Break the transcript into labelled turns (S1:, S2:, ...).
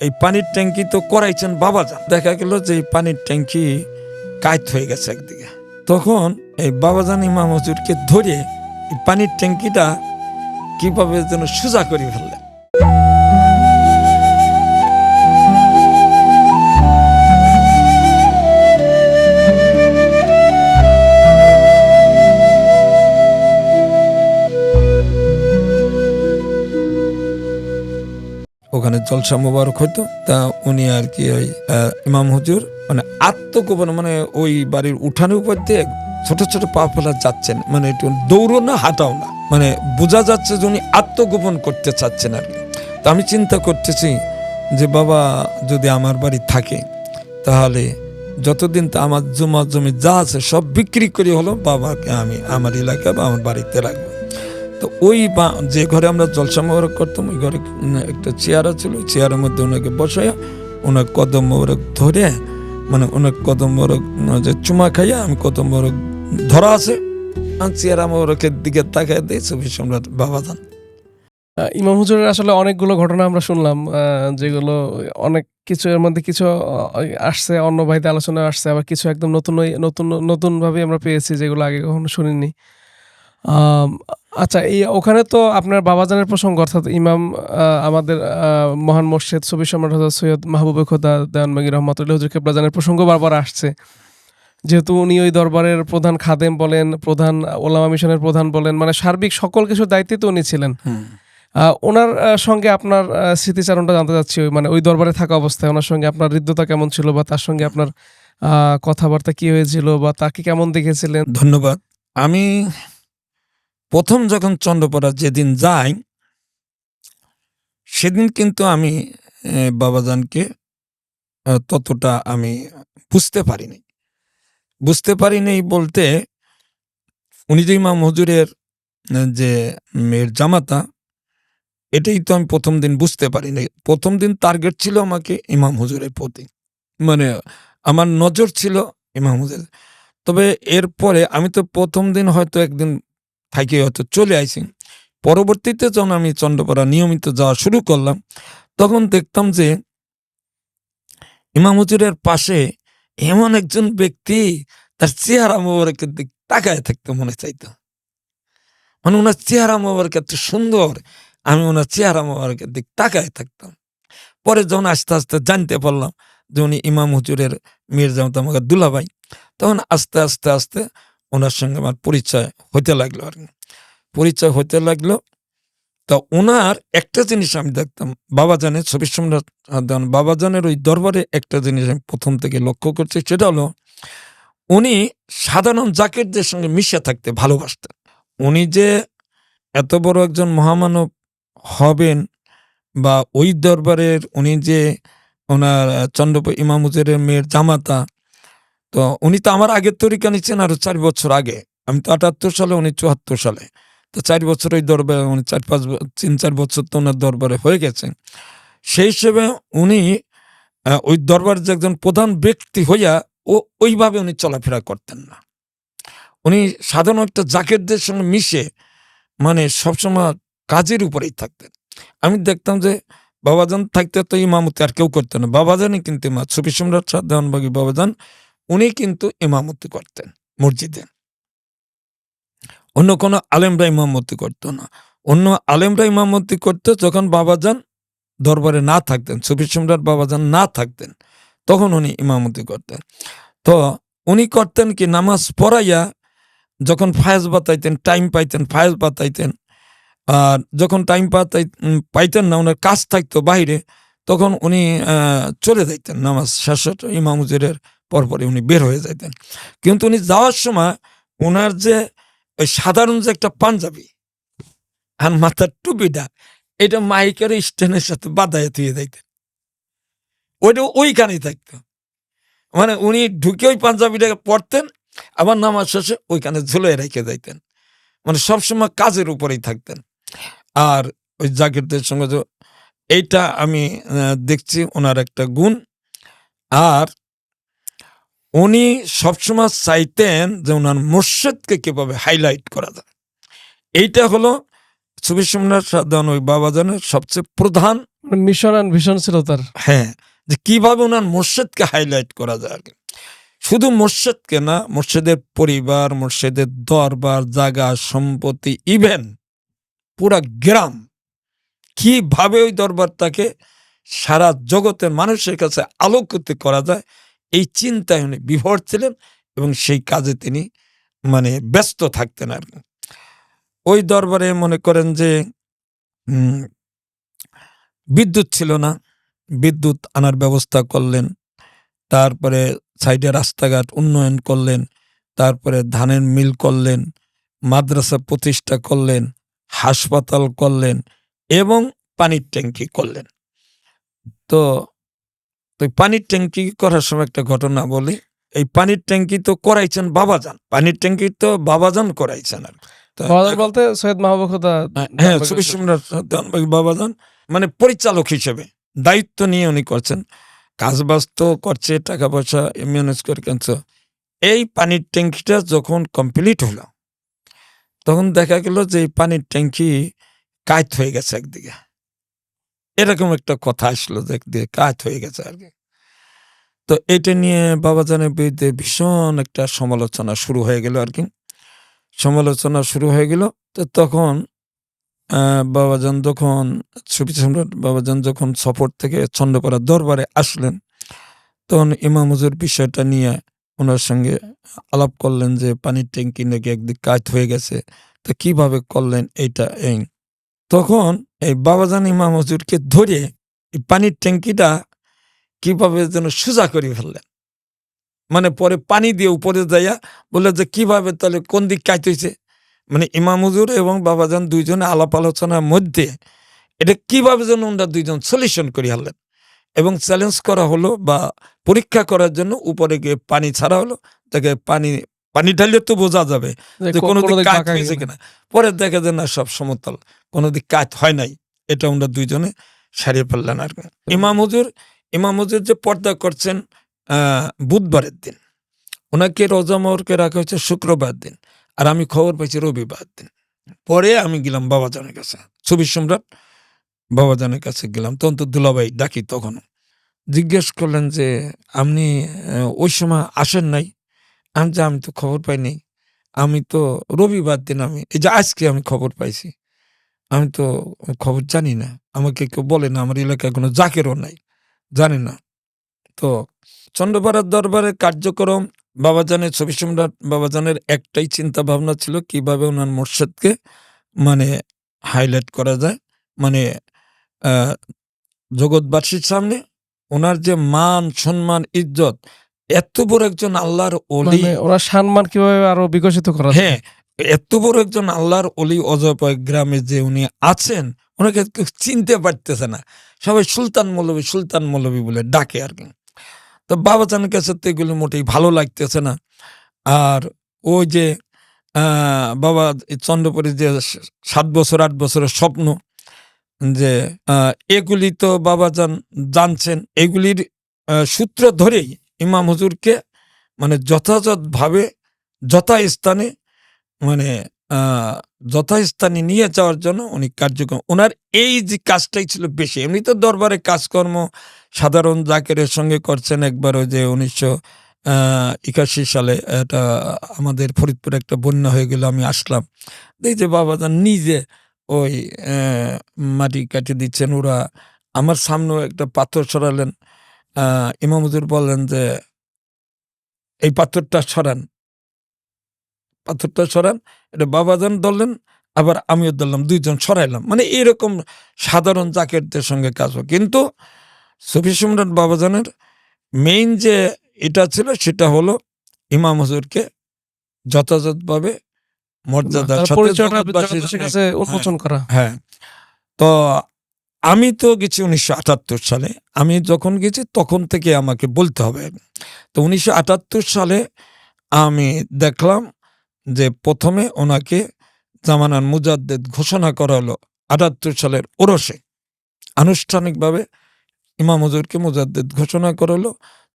S1: এই পানির ট্যাঙ্কি তো করাইছেন বাবা যান দেখা গেল যে এই পানির ট্যাঙ্কি কায়ত হয়ে গেছে একদিকে। তখন এই বাবাজান ইমাম হজুরকে ধরে এই পানির ট্যাঙ্কিটা কীভাবে যেন সোজা করে ফেললেন। জলসা মোবারক হইতো, তা উনি আর কি ওই ইমাম হুজুর মানে আত্মগোপন মানে ওই বাড়ির উঠানের উপর দিয়ে ছোট ছোট পা ফেলা যাচ্ছেন মানে একটু দৌড়ো না, হাঁটাও না। মানে বোঝা যাচ্ছে যে উনি আত্মগোপন করতে চাচ্ছেন আর কি। তা আমি চিন্তা করতেছি যে, বাবা যদি আমার বাড়ি থাকে, তাহলে যতদিন তা আমার জমা জমি যা আছে সব বিক্রি করে হলো, বাবাকে আমি, আমার এলাকা বা আমার বাড়িতে রাখব। তো ওই যে ঘরে আমরা জলসা মোবারক করতাম, ওই ঘরে একটা চেয়ার ছিল ওই চেয়ারের মধ্যে ওনাকে বসাইয়া, ওনার কদম মোবারক ধরে মানে ওনার কদম মোবারক যে চুমা খাইয়া, আমি কদম মোবারক ধরা আছে। চেয়ার মোবারকের দিকে তাকাই দিই, ছবি সম্রাট বাবা যান
S2: ইমাম হুজুরের আসলে অনেকগুলো ঘটনা আমরা শুনলাম যেগুলো অনেক কিছু এর মধ্যে কিছু আসছে, অন্য ভাইতে আলোচনা আসছে, আবার কিছু একদম নতুন নতুন নতুন ভাবে আমরা পেয়েছি, যেগুলো আগে কখনো শুনিনি। আচ্ছা এই ওখানে তো আপনার বাবাজানের প্রসঙ্গ অর্থাৎ ইমাম আমাদের মহান মসজিদ ছবি সম্রাট হজরত সৈয়দ মাহবুবে খোদা দেওয়ানবাগি রহমতুল্লাহ হুজুর কেবলাজানের প্রসঙ্গ বারবার আসছে। যেহেতু উনি ওই দরবারের প্রধান খাদেম বলেন প্রধান ওলামা মিশনের প্রধান বলেন মানে সার্বিক সকল কিছুর দায়িত্বে তো উনি ছিলেন। ওনার সঙ্গে আপনার স্মৃতিচারণটা জানতে চাচ্ছি ওই মানে ওই দরবারে থাকা অবস্থায় ওনার সঙ্গে আপনার হৃদ্যতা কেমন ছিল বা তার সঙ্গে আপনার কথাবার্তা কি হয়েছিল বা তাকে কেমন দেখেছিলেন?
S1: ধন্যবাদ। আমি প্রথম যখন চন্দ্রপড়া যেদিন যাই, সেদিন কিন্তু আমি বাবাজানকে ততটা আমি বুঝতে পারিনি। বুঝতে পারিনি বলতে, উনি যে ইমাম হজুরের যে মেয়ের জামাতা, এটাই তো আমি প্রথম দিন বুঝতে পারিনি। প্রথম দিন টার্গেট ছিল আমাকে ইমাম হুজুরের প্রতি। মানে আমার নজর ছিল ইমাম হুজুর তবে এরপরে আমি তো প্রথম দিন হয়তো একদিন থাকি হয়তো চলে আইছি। পরবর্তীতে যখন আমি চন্দ্রপাড়া নিয়মিত যাওয়া শুরু করলাম, তখন দেখতাম যে ইমাম হুজুরের পাশে এমন একজন ব্যক্তি তার চেহারা মোবারকের দিক তাকায় থাকতে মনে চাইতো। মানে ওনার চেহারা মোবারক এত সুন্দর, আমি ওনার চেহারা মোবারকের দিক তাকায় থাকতাম। পরে যখন আস্তে আস্তে জানতে পারলাম যে উনি ইমাম হুজুরের মীর জামাত আমাকে দুলাভাই তখন আস্তে আস্তে আস্তে ওনার সঙ্গে আমার পরিচয় হতে লাগল আর কি। পরিচয় হতে লাগল তা ওনার একটা জিনিস আমি দেখতাম বাবা বাবাজানের ছবি সম্রাট বাবাজানের ওই দরবারে একটা জিনিস আমি প্রথম থেকে লক্ষ্য করছি, সেটা হলো উনি সাধারণ জাকিরদের সঙ্গে মিশে থাকতে ভালোবাসতেন উনি যে এত বড় একজন মহামানব হবেন বা ওই দরবারের উনি যে ওনার চন্দ্রপ ইমামুজের মেয়ের জামাতা তো উনি তো আমার আগের তরিকা নিচ্ছেন আরও চার বছর আগে। আমি তো আটাত্তর সালে, উনি চুয়াত্তর সালে। তো চার বছর ওই দরবারে, উনি চার, পাঁচ, তিন, চার বছর তো ওনার দরবারে হয়ে গেছেন। সেই হিসেবে উনি ওই দরবারের যে একজন প্রধান ব্যক্তি হইয়া, ও ওইভাবে উনি চলাফেরা করতেন না। উনি সাধারণ একটা জাকেরদের সঙ্গে মিশে মানে সবসময় কাজের উপরেই থাকতেন। আমি দেখতাম যে, বাবাজান থাকতে তো ইমামতি আর কেউ করতেন না। বাবাজানই কিন্তু ইমা ছবি সম্রাট দেওয়ানবাগী বাবাজান উনি কিন্তু ইমামতি করতেন, মসজিদে। অন্য কোনো আলেমরা ইমামতি করতো না। অন্য আলেমরা ইমামতি করতো যখন বাবাজান দরবারে না থাকতেন, সুফি সম্রাট বাবাজান না থাকতেন, তখন উনি ইমামতি করতেন। তো উনি করতেন কি, নামাজ পড়াইয়া যখন ফায়াজ বাতাইতেন, টাইম পাইতেন, ফায়াজ বাতাইতেন, আর যখন টাইম পাতাই পাইতেন না, ওনার কাজ থাকতো বাইরে তখন উনি চলে যাইতেন নামাজ শেষ ইমাম হুজুরের পরপরই উনি বের হয়ে যাইতেন। কিন্তু উনি যাওয়ার সময় ওনার যে ওই সাধারণ যে একটা পাঞ্জাবি আর মাথার টুপিটা, এটা মাইকের স্ট্যান্ডের সাথে বাদায় তুই যাইতেন। ওইটা ওইখানেই থাকতো। মানে উনি ঢুকে ওই পাঞ্জাবিটাকে পড়তেন আবার নামাজ শেষে ওইখানে ঝুলে রেখে যাইতেন। মানে সবসময় কাজের উপরেই থাকতেন। আর ওই জাকিরদের সঙ্গে এইটা আমি দেখছি ওনার একটা গুণ। আর উনি সবসময় চাইতেন যে ওনার মসজিদকে কীভাবে হাইলাইট করা যায়। এইটা হলো সুবি সম্রাট সাধারণ ওই বাবাজানের সবচেয়ে প্রধান
S2: মিশন অ্যান্ড ভিশন ছিল তার।
S1: হ্যাঁ যে কীভাবে ওনার মোর্শেদকে হাইলাইট করা যায় আর। শুধু মোর্শেদকে না মোর্শেদের পরিবার মোর্শেদের দরবার জায়গা সম্পত্তি ইভেন পুরা গ্রাম কীভাবে ওই দরবারটাকে সারা জগতের মানুষের কাছে আলোকিত করা যায়, এই চিন্তায় উনি বিভোর ছিলেন এবং সেই কাজে তিনি মানে ব্যস্ত থাকতেন আর। ওই দরবারে মনে করেন যে বিদ্যুৎ ছিল না, বিদ্যুৎ আনার ব্যবস্থা করলেন, তারপরে সাইডে রাস্তাঘাট উন্নয়ন করলেন, তারপরে ধানের মিল করলেন, মাদ্রাসা প্রতিষ্ঠা করলেন, হাসপাতাল করলেন এবং পানির ট্যাঙ্কি করলেন। তো তো পানির ট্যাঙ্কি করার সময় একটা ঘটনা বলি। এই পানির ট্যাঙ্কি তো করাইছেন বাবাজান। পানির ট্যাঙ্কি তো বাবাজান করাইছেন আর।
S2: বলতে সৈয়দ মাহবুব খুদা
S1: হ্যাঁ দেওয়ানবাগ বাবাজান মানে পরিচালক হিসেবে দায়িত্ব নিয়ে উনি করছেন। কাজ বাজ তো করছে টাকা পয়সা ম্যানেজ করে কেনছে। এই পানির ট্যাঙ্কিটা যখন কমপ্লিট হলো তখন দেখা গেল যে এই পানির ট্যাঙ্কি কায়ত হয়ে গেছে একদিকে। এরকম একটা কথা আসলো যে একদিকে কায়ত হয়ে গেছে আর কি। তো এটা নিয়ে বাবাজানের বিরুদ্ধে ভীষণ একটা সমালোচনা শুরু হয়ে গেল আর কি। সমালোচনা শুরু হয়ে গেল তো তখন বাবাজান যখন, সুফি সম্রাট বাবাজান যখন সফর থেকে চন্দ্রপাড়া দরবারে আসলেন, তখন ইমাম বিষয়টা নিয়ে ওনার সঙ্গে আলাপ করলেন যে পানির ট্যাঙ্কি নাকি একদিক কাজ হয়ে গেছে। তো কীভাবে করলেন এইটা এই তখন এই বাবাজান ইমাম হুজুরকে ধরে এই পানির ট্যাঙ্কিটা কীভাবে যেন সোজা করে ফেললেন। মানে পরে পানি দিয়ে উপরে যাইয়া বলে যে, কীভাবে তাহলে কোন দিক হয়েছে মানে ইমাম হুজুর এবং বাবাজান দুইজনে আলাপ আলোচনার মধ্যে এটা কীভাবে যেন ওনারা দুইজন সলিউশন করে হারলেন এবং চ্যালেঞ্জ করা হলো বা পরীক্ষা করার জন্য উপরে গিয়ে পানি ছাড়া হলো, তাকে পানি পানি ঢাললে তো বোঝা যাবে যে কোনো দিক কাজ হয়েছে কিনা। পরে দেখা যায় না সব সমতল কোনো দিক কাজ হয় নাই। এটা আমরা দুইজনে সারিয়ে ফেললেন আর। ইমাম হুজুর ইমাম হুজুর যে পর্দা করছেন আহ, বুধবারের দিন ওনাকে রোজামরকে রাখা হয়েছে শুক্রবার দিন আর আমি খবর পাইছি রবিবার দিন। পরে আমি গেলাম বাবাজানের কাছে ছবি সম্রাট বাবা বাবাজানের কাছে গেলাম। তখন তো দুলাভাই ডাকি তখন জিজ্ঞেস করলেন যে আপনি ওই সময় আসেন নাই? আমি যে, আমি তো খবর পাইনি। আমি তো রবিবার দিন আমি, এই যে আজকে আমি খবর পাইছি। আমি তো খবর জানি না। আমাকে কেউ বলে না, আমার এলাকায় কোনো জাকেরও নাই। জানি না। তো চন্দ্রপাড়ার দরবারের কার্যক্রম, বাবাজানের ছবি সম্রাট বাবাজানের একটাই চিন্তা ভাবনা ছিল কীভাবে ওনার মোর্শেদকে মানে হাইলাইট করা যায়। মানে জগৎবাসীর সামনে ওনার যে মান, সম্মান, ইজ্জত এত বড় একজন আল্লাহর অলি
S2: মানে ওরা সম্মান কীভাবে আরও বিকশিত করা
S1: হ্যাঁ এত বড় একজন আল্লাহর অলি অজয় গ্রামে যে উনি আছেন ওনাকে চিনতে পারতেছে না। সবাই সুলতান মৌলবী সুলতান মৌলবী বলে ডাকে আর কি। তো বাবাজানের কাছে তো এগুলো মোটেই ভালো লাগতেছে না। আর ওই যে আহ, বাবা এই চন্দ্রপুরে যে সাত বছর আট বছরের স্বপ্ন যে আহ, এগুলি তো বাবাজান জানছেন এগুলির সূত্র ধরেই ইমাম হুজুরকে মানে যথাযথভাবে, যথাস্থানে মানে যথাস্থানে নিয়ে যাওয়ার জন্য উনি কার্যক্রম ওনার এই যে কাজটাই ছিল বেশি। এমনি তো দরবারে কাজকর্ম সাধারণ জাকেরের সঙ্গে করছেন একবার ওই যে উনিশশো একাশি সালে এটা আমাদের ফরিদপুরে একটা বন্যা হয়ে গেল, আমি আসলাম। দেখি যে বাবা যান নিজে ওই মাটি কাটে দিচ্ছেন, ওরা আমার সামনেও একটা পাথর সরালেন। আহ, ইমাম বললেন যে এই পাথরটা সরান। পাথরটা সরান এটা বাবাজান ধরলেন আবার আমিও ধরলাম দুইজন সরাইলাম। মানে এরকম সাধারণ জাকেরদের সঙ্গে কাজ হয়। কিন্তু সফি সম্রাট বাবাজানের মেইন যে এটা ছিল সেটা হলো ইমাম হুজুরকে যথাযথভাবে
S2: উন্মোচন করা।
S1: হ্যাঁ। তো আমি তো গেছি উনিশশো আটাত্তর সালে। আমি যখন গেছি তখন থেকে আমাকে বলতে হবে। তো উনিশশো আটাত্তর সালে আমি দেখলাম যে প্রথমে ওনাকে জামানার মুজাদ্দেদ ঘোষণা করা হলো আটাত্তর সালের ওরসে। আনুষ্ঠানিকভাবে ইমাম হজুরকে মুজাদ্দেদ ঘোষণা করা হলো